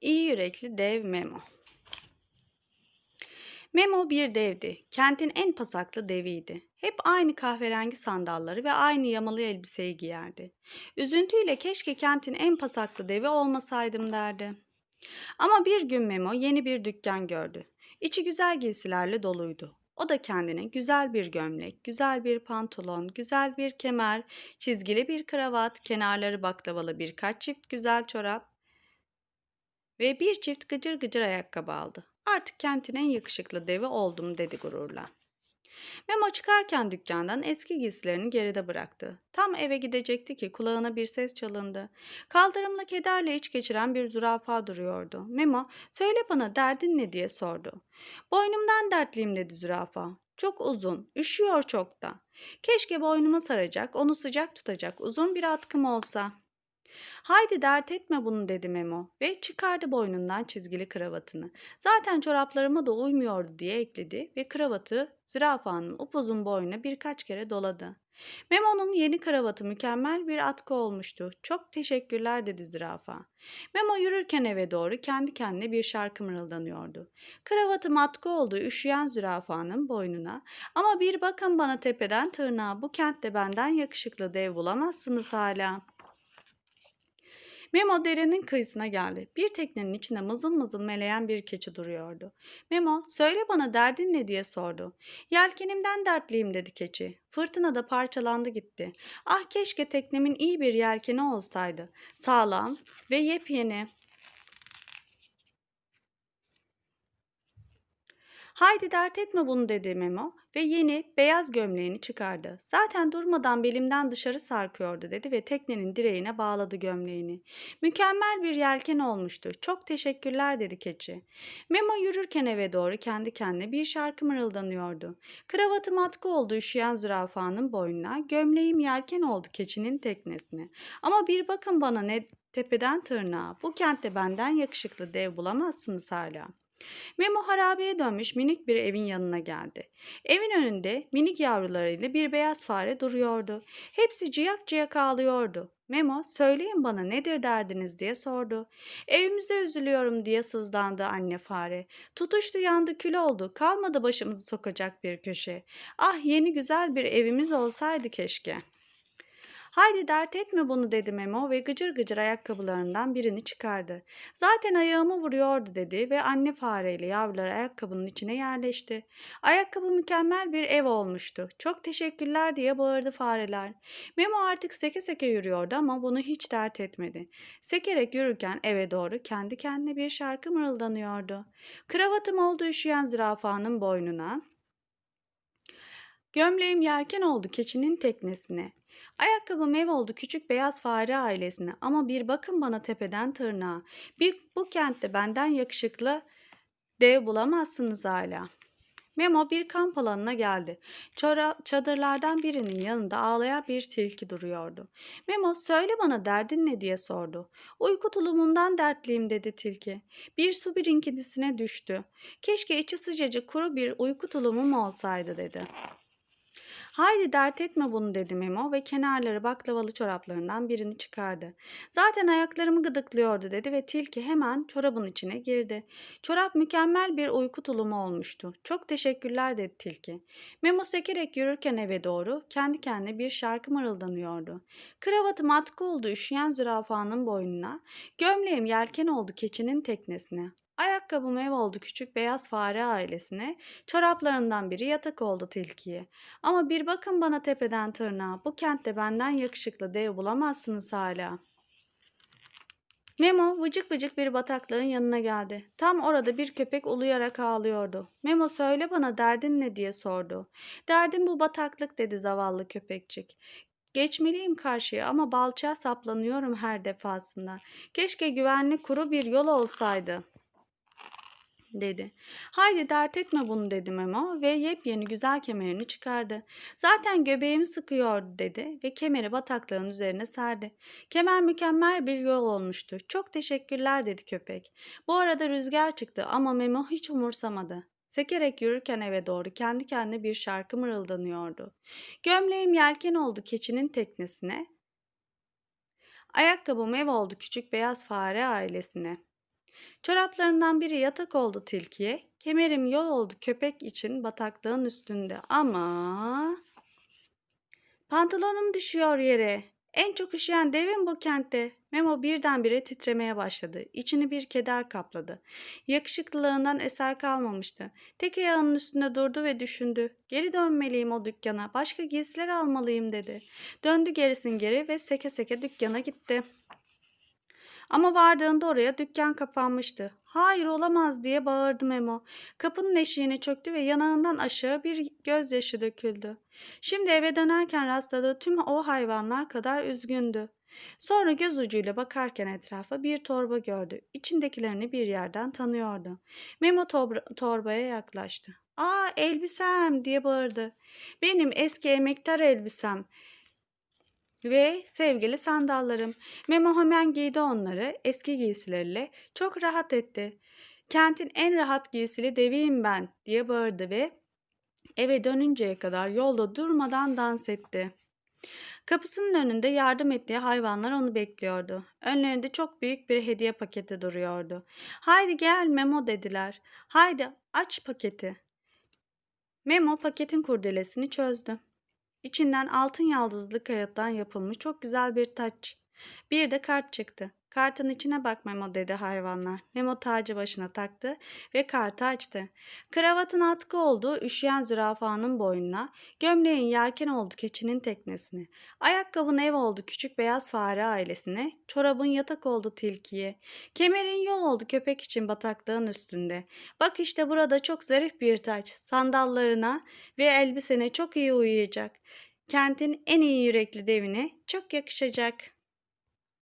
İyi yürekli dev Memo. Memo bir devdi. Kentin en pasaklı deviydi. Hep aynı kahverengi sandalları ve aynı yamalı elbiseyi giyerdi. Üzüntüyle keşke kentin en pasaklı devi olmasaydım derdi. Ama bir gün Memo yeni bir dükkan gördü. İçi güzel giysilerle doluydu. O da kendine güzel bir gömlek, güzel bir pantolon, güzel bir kemer, çizgili bir kravat, kenarları baklavalı birkaç çift güzel çorap ve bir çift gıcır gıcır ayakkabı aldı. Artık kentin en yakışıklı devi oldum dedi gururla. Memo çıkarken dükkandan eski giysilerini geride bıraktı. Tam eve gidecekti ki kulağına bir ses çalındı. Kaldırımla kederle iç geçiren bir zürafa duruyordu. Memo, söyle bana derdin ne diye sordu. Boynumdan dertliyim dedi zürafa. Çok uzun, üşüyor çok da. Keşke boynuma saracak, onu sıcak tutacak uzun bir atkım olsa. Haydi dert etme bunu dedi Memo ve çıkardı boynundan çizgili kravatını. Zaten çoraplarıma da uymuyordu diye ekledi ve kravatı zürafanın upuzun boynuna birkaç kere doladı. Memo'nun yeni kravatı mükemmel bir atkı olmuştu. Çok teşekkürler dedi zürafa. Memo yürürken eve doğru kendi kendine bir şarkı mırıldanıyordu. Kravatım atkı oldu üşüyen zürafanın boynuna. Ama bir bakın bana tepeden tırnağa bu kentte benden yakışıklı dev bulamazsınız hala.'' Memo derenin kıyısına geldi. Bir teknenin içinde mızıl mızıl meleyen bir keçi duruyordu. Memo, söyle bana derdin ne diye sordu. Yelkenimden dertliyim dedi keçi. Fırtına da parçalandı gitti. Ah keşke teknemin iyi bir yelkeni olsaydı. Sağlam ve yepyeni. Haydi dert etme bunu dedi Memo ve yeni beyaz gömleğini çıkardı. Zaten durmadan belimden dışarı sarkıyordu dedi ve teknenin direğine bağladı gömleğini. Mükemmel bir yelken olmuştu. Çok teşekkürler dedi keçi. Memo yürürken eve doğru kendi kendine bir şarkı mırıldanıyordu. Kravatım atkı oldu üşüyen zürafanın boynuna, gömleğim yelken oldu keçinin teknesine. Ama bir bakın bana ne tepeden tırnağa. Bu kentte benden yakışıklı dev bulamazsınız hala.'' Memo harabeye dönmüş minik bir evin yanına geldi. Evin önünde minik yavrularıyla bir beyaz fare duruyordu. Hepsi ciyak ciyak ağlıyordu. Memo, söyleyin bana nedir derdiniz diye sordu. Evimize üzülüyorum diye sızlandı anne fare. Tutuştu yandı kül oldu. Kalmadı başımızı sokacak bir köşe. Ah yeni güzel bir evimiz olsaydı keşke.'' Haydi dert etme bunu dedi Memo ve gıcır gıcır ayakkabılarından birini çıkardı. Zaten ayağımı vuruyordu dedi ve anne fareyle yavrular ayakkabının içine yerleşti. Ayakkabı mükemmel bir ev olmuştu. Çok teşekkürler diye bağırdı fareler. Memo artık seke seke yürüyordu ama bunu hiç dert etmedi. Sekerek yürürken eve doğru kendi kendine bir şarkı mırıldanıyordu. Kravatım oldu üşüyen zürafanın boynuna. Gömleğim yelken oldu keçinin teknesine. Ayakkabım ev oldu küçük beyaz fare ailesine ama bir bakın bana tepeden tırnağa. Bir bu kentte benden yakışıklı dev bulamazsınız hala. Memo bir kamp alanına geldi. Çora, çadırlardan birinin yanında ağlayan bir tilki duruyordu. Memo söyle bana derdin ne diye sordu. Uyku tulumundan dertliyim dedi tilki. Bir su birikintisine düştü. Keşke içi sıcacık kuru bir uyku tulumum olsaydı dedi. Haydi dert etme bunu dedi Memo ve kenarları baklavalı çoraplarından birini çıkardı. Zaten ayaklarımı gıdıklıyordu dedi ve tilki hemen çorabın içine girdi. Çorap mükemmel bir uyku tulumu olmuştu. Çok teşekkürler dedi tilki. Memo sekerek yürürken eve doğru kendi kendine bir şarkı mırıldanıyordu. Kravatım atkı oldu üşüyen zürafanın boynuna, gömleğim yelken oldu keçinin teknesine. Ayakkabım ev oldu küçük beyaz fare ailesine, çoraplarından biri yatak oldu tilkiye. Ama bir bakın bana tepeden tırnağa, bu kentte benden yakışıklı dev bulamazsınız hala. Memo vıcık vıcık bir bataklığın yanına geldi. Tam orada bir köpek uluyarak ağlıyordu. Memo söyle bana derdin ne diye sordu. Derdim bu bataklık dedi zavallı köpekçik. Geçmeliyim karşıya ama balçağa saplanıyorum her defasında. Keşke güvenli kuru bir yol olsaydı.'' Dedi. Haydi dert etme bunu dedi Memo ve yepyeni güzel kemerini çıkardı. Zaten göbeğimi sıkıyordu dedi ve kemeri bataklığın üzerine serdi. Kemer mükemmel bir yol olmuştu. Çok teşekkürler dedi köpek. Bu arada rüzgar çıktı ama Memo hiç umursamadı. Sekerek yürürken eve doğru kendi kendine bir şarkı mırıldanıyordu. Gömleğim yelken oldu keçinin teknesine. Ayakkabım ev oldu küçük beyaz fare ailesine. Çoraplarından biri yatak oldu tilkiye, kemerim yol oldu köpek için bataklığın üstünde ama... Pantolonum düşüyor yere. En çok üşüyen devim bu kentte. Memo birdenbire titremeye başladı. İçini bir keder kapladı. Yakışıklılığından eser kalmamıştı. Tek ayağının üstünde durdu ve düşündü. Geri dönmeliyim o dükkana. Başka giysiler almalıyım dedi. Döndü gerisin geri ve seke seke dükkana gitti. Ama vardığında oraya dükkan kapanmıştı. Hayır olamaz diye bağırdı Memo. Kapının eşiğine çöktü ve yanağından aşağı bir gözyaşı döküldü. Şimdi eve dönerken rastladığı tüm o hayvanlar kadar üzgündü. Sonra göz ucuyla bakarken etrafa bir torba gördü. İçindekilerini bir yerden tanıyordu. Memo tor- torbaya yaklaştı. ''Aa elbisem!'' diye bağırdı. ''Benim eski emektar elbisem ve sevgili sandallarım. Memo hemen giydi onları eski giysileriyle. Çok rahat etti. Kentin en rahat giysili deviyim ben diye bağırdı ve eve dönünceye kadar yolda durmadan dans etti. Kapısının önünde yardım ettiği hayvanlar onu bekliyordu. Önlerinde çok büyük bir hediye paketi duruyordu. Haydi gel Memo dediler. Haydi aç paketi. Memo paketin kurdelesini çözdü. İçinden altın yaldızlı kağıttan yapılmış çok güzel bir taç. Bir de kart çıktı. Kartın içine bak Memo dedi hayvanlar. Memo tacı başına taktı ve kartı açtı. Kravatın atkı oldu üşüyen zürafanın boynuna, gömleğin yelken oldu keçinin teknesine, ayakkabın ev oldu küçük beyaz fare ailesine, çorabın yatak oldu tilkiye, kemerin yol oldu köpek için bataklığın üstünde. Bak işte burada çok zarif bir taç, sandallarına ve elbisene çok iyi uyuyacak. Kentin en iyi yürekli devine çok yakışacak.''